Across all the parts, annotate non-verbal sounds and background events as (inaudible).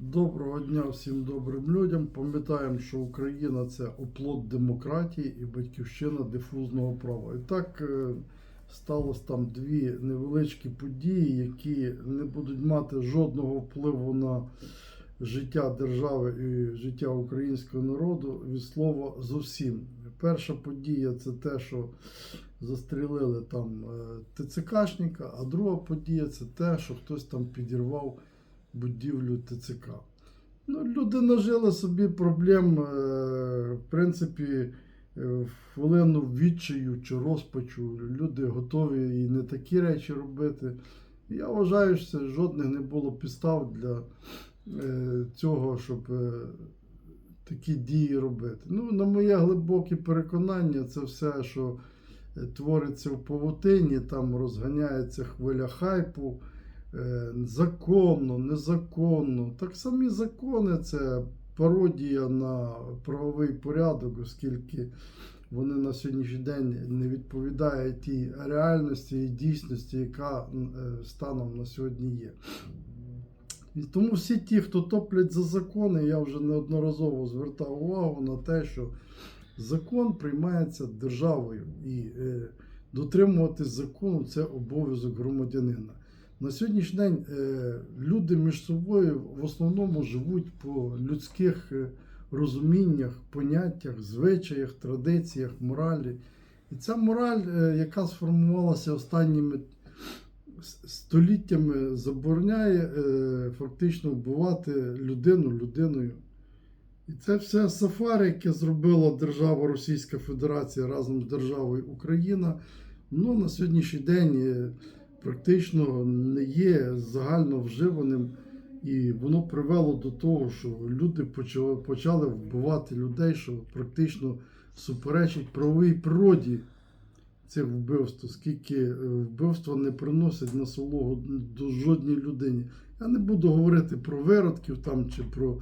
Доброго дня всім добрим людям. Пам'ятаємо, що Україна це оплот демократії і батьківщина дифузного права. І так е, сталося там дві невеличкі події, які не будуть мати жодного впливу на життя держави і життя українського народу від слова зовсім. Перша подія це те, що застрілили там е, ТЦКшника, а друга подія це те, що хтось там підірвав будівлю ТЦК. Ну, люди нажили собі проблем, е, в принципі, е, в хвилину відчаю чи розпачу. Люди готові і не такі речі робити. Я вважаю, що жодних не було підстав для е, цього, щоб е, такі дії робити. Ну, на моє глибоке переконання, це все, що е, твориться в павутині, там розганяється хвиля хайпу. Е, законно, незаконно. Так самі закони це пародія на правовий порядок, оскільки вони на сьогоднішній день не відповідають тій реальності і дійсності, яка е, станом на сьогодні є. І тому всі ті, хто топлять за закони, я вже неодноразово звертав увагу на те, що закон приймається державою, і е, дотримуватись закону це обов'язок громадянина. На сьогоднішній день е, люди між собою в основному живуть по людських е, розуміннях, поняттях, звичаях, традиціях, моралі. І ця мораль, е, яка сформувалася останніми століттями, забороняє фактично вбивати людину людиною. І це все сафари, яке зробила держава Російська Федерація разом з державою Україна, воно на сьогоднішній день практично не є загально вживаним, і воно привело до того, що люди почали, вбивати людей, що практично суперечить правовій природі цих вбивств, оскільки е, вбивства не приносять насологу до жодній людині. Я не буду говорити про виродків там чи про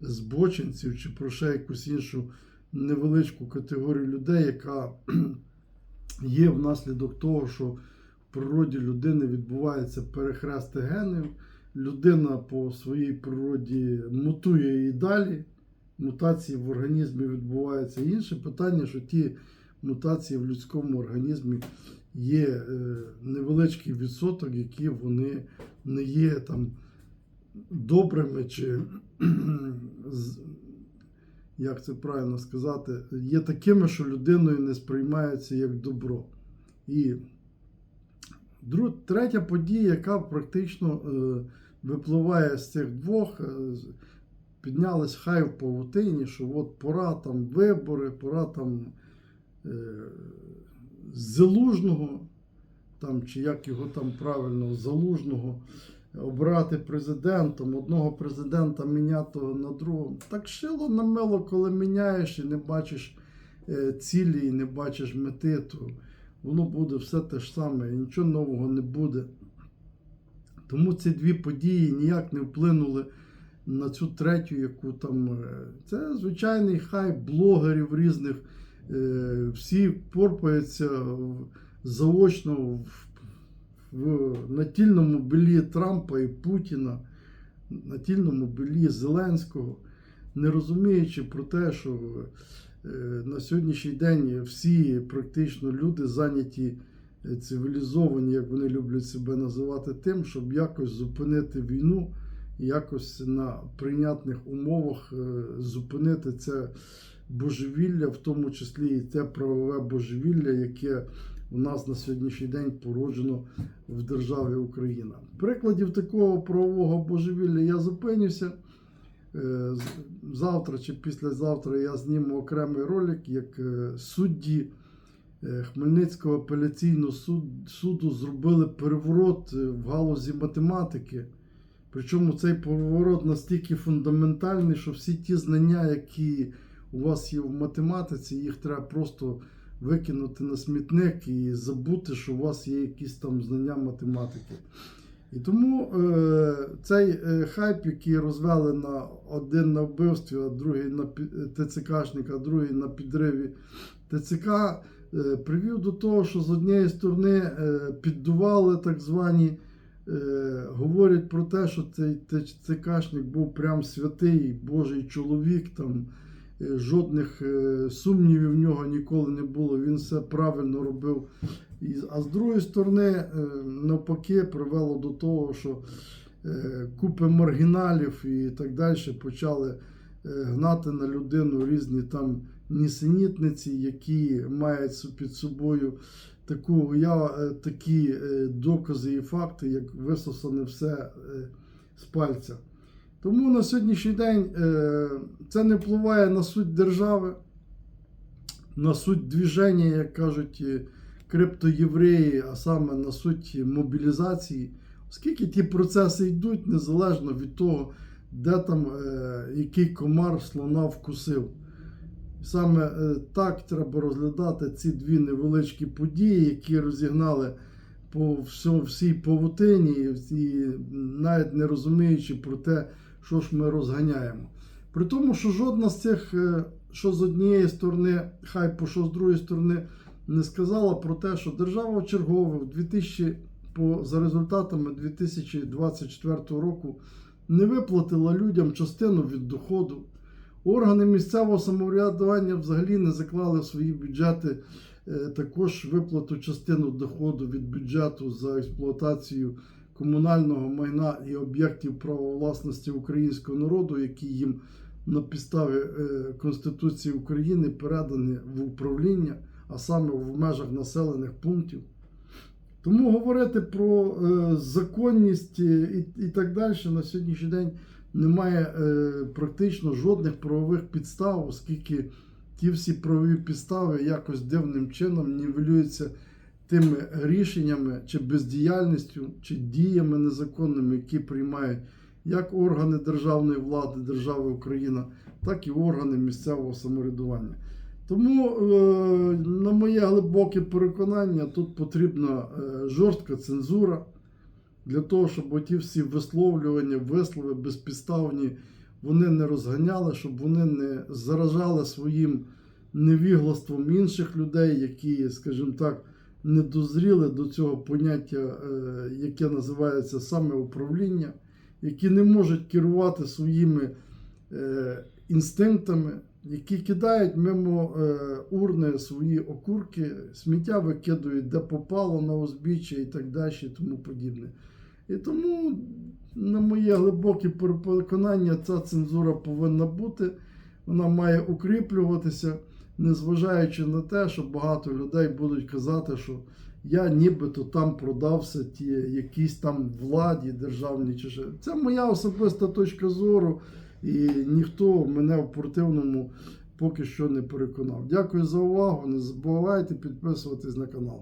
збочинців, чи про ще якусь іншу невеличку категорію людей, яка (clears throat) є внаслідок того, що природі людини відбувається перехрести генів. Людина по своїй природі мутує і далі. Мутації в організмі відбуваються. Інше питання, що ті мутації в людському організмі є е, невеличкий відсоток, які вони не є там добрими чи як це правильно сказати, є такими, що людиною не сприймаються як добро. І третя подія, яка практично е, випливає з цих двох, е, піднялась хай в павутині, що от пора там вибори, пора там е, залужного, там, чи як його там правильно, залужного, обрати президентом, одного президента міняти на другого. Так шило на мило, коли міняєш і не бачиш цілі, і не бачиш мети, то воно буде все те ж саме, і нічого нового не буде. Тому ці дві події ніяк не вплинули на цю третю, яку там. е, Це звичайний хайп блогерів різних. е, Всі порпаються заочно в, в натільному білі Трампа і Путіна, натільному білі Зеленського, не розуміючи про те, що е, на сьогоднішній день всі практично люди зайняті е, цивілізовані, як вони люблять себе називати, тим, щоб якось зупинити війну, якось на прийнятних умовах е, зупинити це божевілля, в тому числі і те правове божевілля, яке у нас на сьогоднішній день породжено в державі Україна. Прикладів такого правового божевілля я зупинюся. Е, Завтра чи післязавтра я зніму окремий ролик, як е, судді е, Хмельницького апеляційного суду зробили переворот в галузі математики. Причому цей переворот настільки фундаментальний, що всі ті знання, які у вас є в математиці, їх треба просто викинути на смітник і забути, що у вас є якісь там знання математики. І тому е, цей е, хайп, який розвели на один на вбивстві, а другий на ТЦКшника, а другий на підриві ТЦК, е, привів до того, що з однієї сторони е, піддували так звані е, говорять про те, що цей ТЦКшник був прям святий Божий чоловік, там е, жодних е, сумнівів в нього ніколи не було. Він все правильно робив. А з другої сторони, е, навпаки, привело до того, що е, купи маргіналів і так далі почали е, гнати на людину різні там нісенітниці, які мають під собою таку е, такі е, докази і факти, як висосане все е, з пальця. Тому на сьогоднішній день е, це не впливає на суть держави, на суть движення, як кажуть е, криптоєвреї, а саме на суть мобілізації, оскільки ті процеси йдуть незалежно від того, де там е, який комар слона вкусив. Саме так треба розглядати ці дві невеличкі події, які розігнали по всій павутині, і навіть не розуміючи про те, що ж ми розганяємо. При тому, що жодна з цих, е, що з однієї сторони, хай по що з другої сторони, не сказала про те, що держава вчергове в 2000, по, за результатами 2024 року не виплатила людям частину від доходу. Органи місцевого самоврядування взагалі не заклали в свої бюджети е, також виплату частину доходу від бюджету за експлуатацію комунального майна і об'єктів права власності українського народу, які їм на підставі е, Конституції України передані в управління, а саме в межах населених пунктів. Тому говорити про е, законність е, і, і так далі на сьогоднішній день немає практично жодних правових підстав, оскільки ті всі правові підстави якось дивним чином нівелюються тими рішеннями чи бездіяльністю, чи діями незаконними, які приймають як органи державної влади держави Україна, так і органи місцевого самоврядування. Тому, е, на моє глибоке переконання, тут потрібна е, жорстка цензура для того, щоб оті всі висловлювання, вислови безпідставні вони не розганяли, щоб вони не заражали своїм невіглаством інших людей, які, скажімо так, не дозріли до цього поняття, е, яке називається самоуправління, які не можуть керувати своїми е, інстинктами, які кидають мимо е, урни свої окурки, сміття викидують де попало на узбіччя і так далі, і тому подібне. І тому, на моє глибоке переконання, ця цензура повинна бути, вона має укріплюватися, незважаючи на те, що багато людей будуть казати, що я нібито там продався ті якісь там владі державній чи ще. Це моя особиста точка зору, і ніхто мене в противному поки що не переконав. Дякую за увагу. Не забувайте підписуватись на канал.